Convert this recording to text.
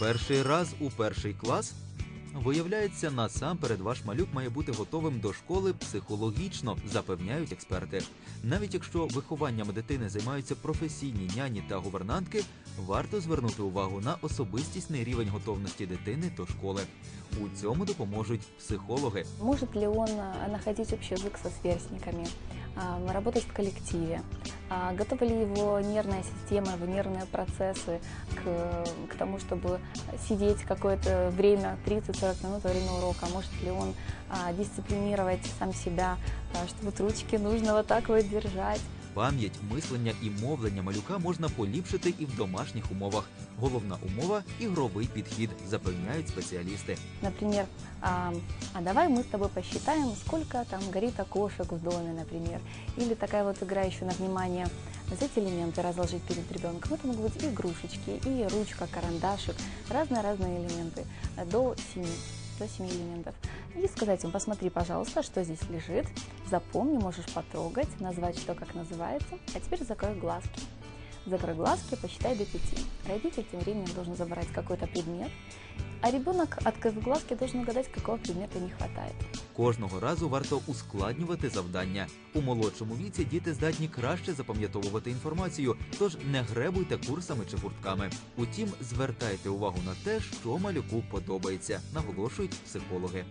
Перший раз у перший клас. Виявляється, насамперед ваш малюк має бути готовим до школи психологічно, запевняють експерти. Навіть якщо вихованням дитини займаються професійні няні та гувернантки, варто звернути увагу на особистісний рівень готовності дитини до школи. У цьому допоможуть психологи. Может ли он а, находить общий язык со сверстниками, работать в коллективе, а, готова ли его нервная система, его нервные процессы к, к тому, чтобы сидеть какое-то время, 30-40 минут во время урока, может ли он а, дисциплинировать сам себя, а, что вот ручки нужно вот так вот держать. Пам'ять, мислення і мовлення малюка можна поліпшити і в домашніх умовах. Головна умова ігровий підхід, запевняють спеціалісти. Например, а, а давай мы с тобой посчитаем, сколько там горит окошек в доме, например. Или такая вот игра еще на внимание, взять элементы, разложить перед ребенком. Это могут быть и игрушечки, и ручка, карандашик, разные-разные элементы, э, до 7, до 7 элементов. И сказать им, посмотри, пожалуйста, что здесь лежит, запомни, можешь потрогать, назвать, что как называется, а теперь закрой глазки. Закрой глазки, посчитай до пяти. Родитель тем временем должен забрать какой-то предмет, а ребенок, открыв глазки, должен угадать, какого предмета не хватает. Кожного разу варто ускладнювати завдання. У молодшому віці діти здатні краще запам'ятовувати інформацію, тож не гребуйте курсами чи гуртками. Утім, звертайте увагу на те, що малюку подобається, наголошують психологи.